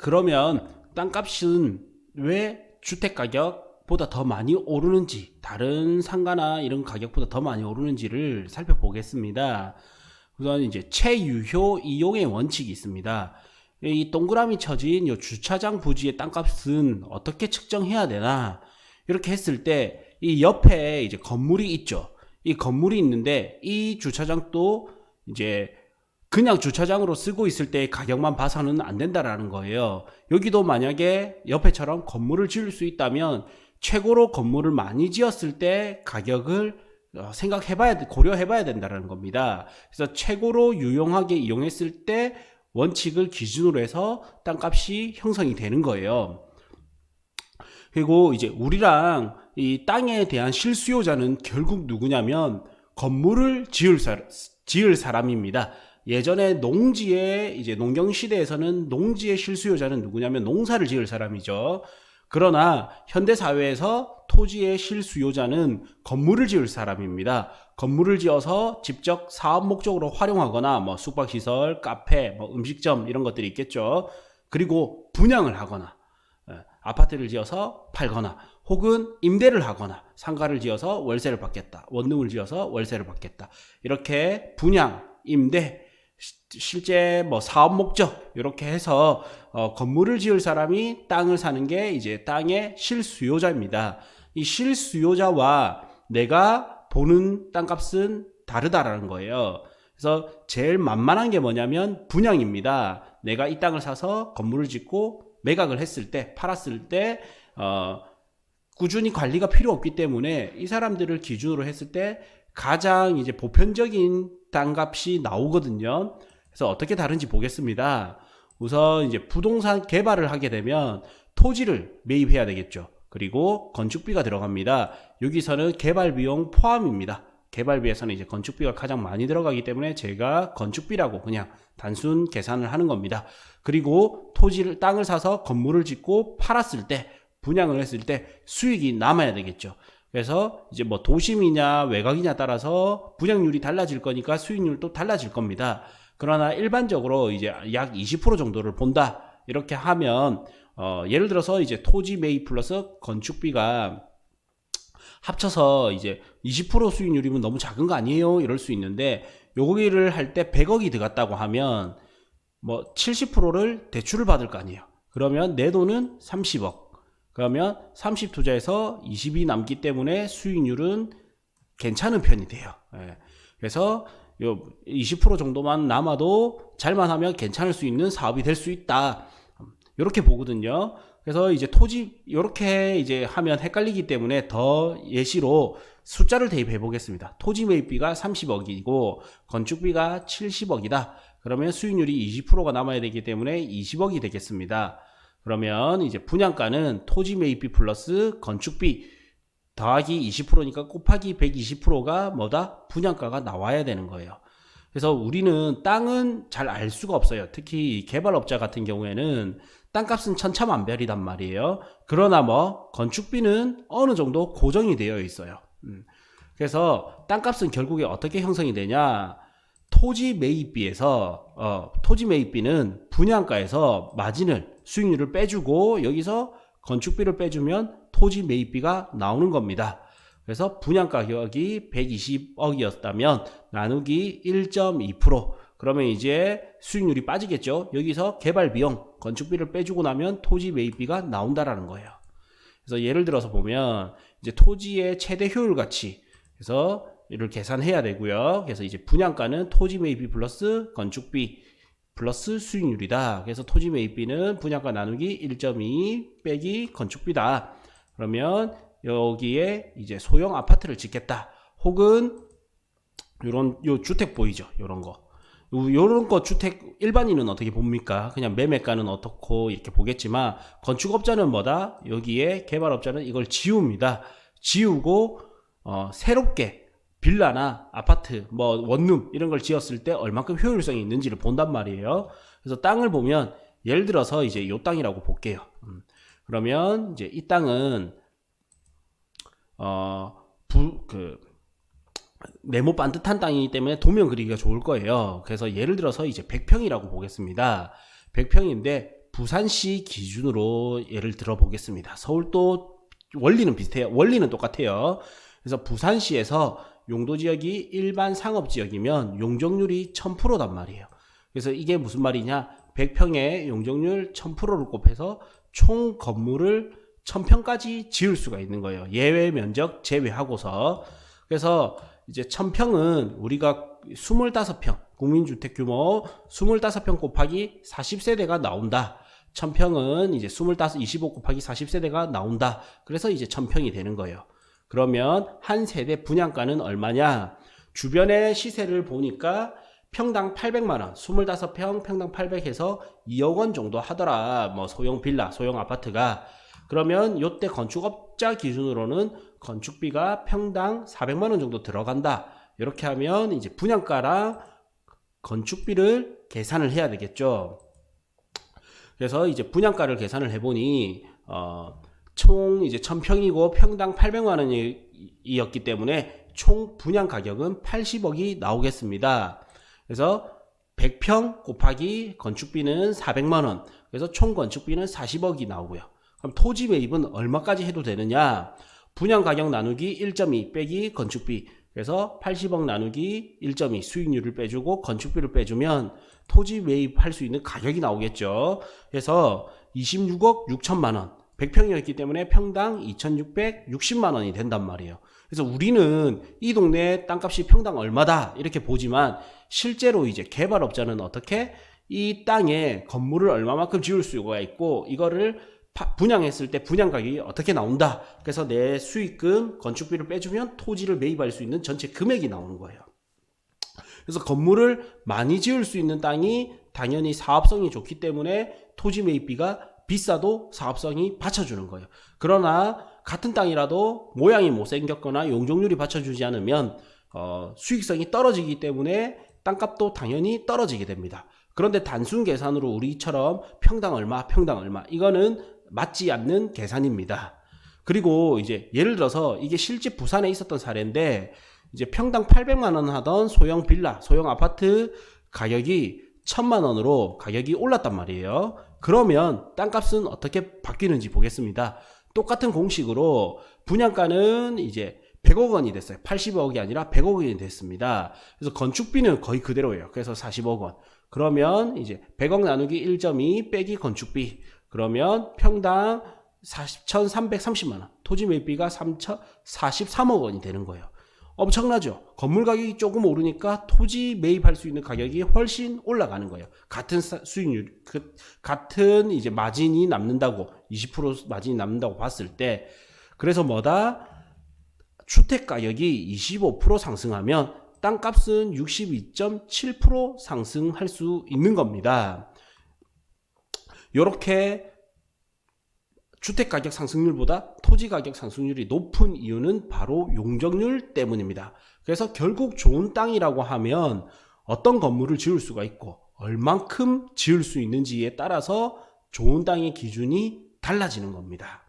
그러면 땅값은 왜 주택 가격보다 더 많이 오르는지, 다른 상가나 이런 가격보다 더 많이 오르는지를 살펴보겠습니다. 우선 이제 최유효 이용의 원칙이 있습니다. 이 동그라미 쳐진 이 주차장 부지의 땅값은 어떻게 측정해야 되나? 이렇게 했을 때 이 옆에 이제 건물이 있죠. 이 건물이 있는데 이 주차장도 이제 그냥 주차장으로 쓰고 있을 때 가격만 봐서는 안 된다라는 거예요. 여기도 만약에 옆에처럼 건물을 지을 수 있다면 최고로 건물을 많이 지었을 때 가격을 어, 생각해봐야 고려해봐야 된다는 겁니다. 그래서 최고로 유용하게 이용했을 때 원칙을 기준으로 해서 땅값이 형성이 되는 거예요. 그리고 이제 우리랑 이 땅에 대한 실수요자는 결국 누구냐면 건물을 지을, 사, 지을 사람입니다. 예전에 농지에 이제 농경 시대에서는 농지의 실수요자는 누구냐면 농사를 지을 사람이죠. 그러나 현대 사회에서 토지의 실수요자는 건물을 지을 사람입니다. 건물을 지어서 직접 사업 목적으로 활용하거나 뭐 숙박시설, 카페, 뭐 음식점 이런 것들이 있겠죠. 그리고 분양을 하거나 예, 아파트를 지어서 팔거나 혹은 임대를 하거나 상가를 지어서 월세를 받겠다. 원룸을 지어서 월세를 받겠다. 이렇게 분양, 임대, 실제 뭐 사업 목적 이렇게 해서 어, 건물을 지을 사람이 땅을 사는 게 이제 땅의 실수요자입니다. 이 실수요자와 내가 보는 땅값은 다르다라는 거예요. 그래서 제일 만만한 게 뭐냐면 분양입니다. 내가 이 땅을 사서 건물을 짓고 매각을 했을 때 팔았을 때 어, 꾸준히 관리가 필요 없기 때문에 이 사람들을 기준으로 했을 때 가장 이제 보편적인 땅값이 나오거든요. 그래서 어떻게 다른지 보겠습니다. 우선 이제 부동산 개발을 하게 되면 토지를 매입해야 되겠죠. 그리고 건축비가 들어갑니다. 여기서는 개발 비용 포함입니다. 개발비에서는 이제 건축비가 가장 많이 들어가기 때문에 제가 건축비라고 그냥 단순 계산을 하는 겁니다. 그리고 토지를 땅을 사서 건물을 짓고 팔았을 때 분양을 했을 때 수익이 남아야 되겠죠. 그래서 이제 뭐 도심이냐 외곽이냐 따라서 분양률이 달라질 거니까 수익률도 달라질 겁니다. 그러나 일반적으로 이제 약 20% 정도를 본다. 이렇게 하면 어 예를 들어서 이제 토지 매입 플러스 건축비가 합쳐서 이제 20% 수익률이면 너무 작은 거 아니에요? 이럴 수 있는데 요거기를 할 때 100억이 들어갔다고 하면 뭐 70%를 대출을 받을 거 아니에요. 그러면 내 돈은 30억. 그러면 30 투자해서 20이 남기 때문에 수익률은 괜찮은 편이 돼요. 예. 그래서 요 20% 정도만 남아도 잘만 하면 괜찮을 수 있는 사업이 될 수 있다. 이렇게 보거든요. 그래서 이제 토지 이렇게 이제 하면 헷갈리기 때문에 더 예시로 숫자를 대입해 보겠습니다. 토지 매입비가 30억이고 건축비가 70억이다. 그러면 수익률이 20%가 남아야 되기 때문에 20억이 되겠습니다. 그러면 이제 분양가는 토지 매입비 플러스 건축비 더하기 20%니까 곱하기 120%가 뭐다? 분양가가 나와야 되는 거예요. 그래서 우리는 땅은 잘 알 수가 없어요. 특히 개발업자 같은 경우에는 땅값은 천차만별이단 말이에요. 그러나 뭐 건축비는 어느 정도 고정이 되어 있어요. 음. 그래서 땅값은 결국에 어떻게 형성이 되냐? 토지 매입비에서 어, 토지 매입비는 분양가에서 마진을 수익률을 빼주고 여기서 건축비를 빼주면 토지 매입비가 나오는 겁니다. 그래서 분양 가 격이 120억이었다면 나누기 1.2% 그러면 이제 수익률이 빠지겠죠. 여기서 개발 비용, 건축비를 빼주고 나면 토지 매입비가 나온다라는 거예요. 그래서 예를 들어서 보면 이제 토지의 최대 효율 가치 그래서 이 를 계산해야 되고요. 그래서 이제 분양가는 토지 매입비 플러스 건축비 플러스 수익률이다. 그래서 토지 매입비는 분양가 나누기 1.2 빼기 건축비다. 그러면 여기에 이제 소형 아파트를 짓겠다. 혹은 요런 요 주택 보이죠? 요런 거. 요런 거 주택 일반인은 어떻게 봅니까? 그냥 매매가는 어떻고 이렇게 보겠지만 건축업자는 뭐다? 여기에 개발업자는 이걸 지웁니다. 지우고 어, 새롭게 빌라나 아파트, 뭐 원룸 이런 걸 지었을 때 얼만큼 효율성이 있는지를 본단 말이에요. 그래서 땅을 보면 예를 들어서 이제 요 땅이라고 볼게요. 음. 그러면 이제 이 땅은 어부그 네모 반듯한 땅이기 때문에 도면 그리기가 좋을 거예요. 그래서 예를 들어서 이제 100평이라고 보겠습니다. 100평인데 부산시 기준으로 예를 들어 보겠습니다. 서울도 원리는 비슷해요. 원리는 똑같아요. 그래서 부산시에서 용도 지역이 일반 상업 지역이면 용적률이 1000%단 말이에요. 그래서 이게 무슨 말이냐? 100평에 용적률 1000%를 곱해서 총 건물을 1000평까지 지을 수가 있는 거예요. 예외 면적 제외하고서. 그래서 이제 1000평은 우리가 25평, 국민주택 규모 25평 곱하기 40세대가 나온다. 1000평은 이제 25, 25 곱하기 40세대가 나온다. 그래서 이제 1000평이 되는 거예요. 그러면 한 세대 분양가는 얼마냐? 주변의 시세를 보니까 평당 800만 원, 25평 평당 800해서 2억 원 정도 하더라. 뭐 소형 빌라, 소형 아파트가 그러면 요때 건축업자 기준으로는 건축비가 평당 400만 원 정도 들어간다. 이렇게 하면 이제 분양가랑 건축비를 계산을 해야 되겠죠. 그래서 이제 분양가를 계산을 해보니 어, 총 이제 1000평이고 평당 800만 원이었기 때문에 총 분양 가격은 80억이 나오겠습니다. 그래서 100평 곱하기 건축비는 400만 원. 그래서 총 건축비는 40억이 나오고요. 그럼 토지 매입은 얼마까지 해도 되느냐? 분양 가격 나누기 1.2 빼기 건축비. 그래서 80억 나누기 1.2 수익률을 빼주고 건축비를 빼주면 토지 매입할 수 있는 가격이 나오겠죠. 그래서 26억 6천만 원. 100평이었기 때문에 평당 2,660만 원이 된단 말이에요. 그래서 우리는 이 동네 땅값이 평당 얼마다 이렇게 보지만 실제로 이제 개발업자는 어떻게 이 땅에 건물을 얼마만큼 지을 수가 있고 이거를 파- 분양했을 때 분양 가격이 어떻게 나온다. 그래서 내 수익금 건축비를 빼주면 토지를 매입할 수 있는 전체 금액이 나오는 거예요. 그래서 건물을 많이 지을 수 있는 땅이 당연히 사업성이 좋기 때문에 토지 매입비가 비싸도 사업성이 받쳐주는 거예요. 그러나 같은 땅이라도 모양이 못생겼거나 용적률이 받쳐주지 않으면 어, 수익성이 떨어지기 때문에 땅값도 당연히 떨어지게 됩니다. 그런데 단순 계산으로 우리처럼 평당 얼마, 평당 얼마 이거는 맞지 않는 계산입니다. 그리고 이제 예를 들어서 이게 실제 부산에 있었던 사례인데 이제 평당 800만 원 하던 소형 빌라, 소형 아파트 가격이 1000만 원으로 가격이 올랐단 말이에요. 그러면 땅값은 어떻게 바뀌는지 보겠습니다. 똑같은 공식으로 분양가는 이제 100억 원이 됐어요. 80억이 아니라 100억 원이 됐습니다. 그래서 건축비는 거의 그대로예요. 그래서 40억 원. 그러면 이제 100억 나누기 1.2 빼기 건축비. 그러면 평당 4,330만 원. 토지 매입비가 3천 43억 원이 되는 거예요. 엄청나죠? 건물 가격이 조금 오르니까 토지 매입할 수 있는 가격이 훨씬 올라가는 거예요. 같은 사- 수익률, 그, 같은 이제 마진이 남는다고, 20% 마진이 남는다고 봤을 때, 그래서 뭐다? 주택 가격이 25% 상승하면 땅값은 62.7% 상승할 수 있는 겁니다. 이렇게 주택 가격 상승률보다 토지 가격 상승률이 높은 이유는 바로 용적률 때문입니다. 그래서 결국 좋은 땅이라고 하면 어떤 건물을 지을 수가 있고 얼만큼 지을 수 있는지에 따라서 좋은 땅의 기준이 달라지는 겁니다.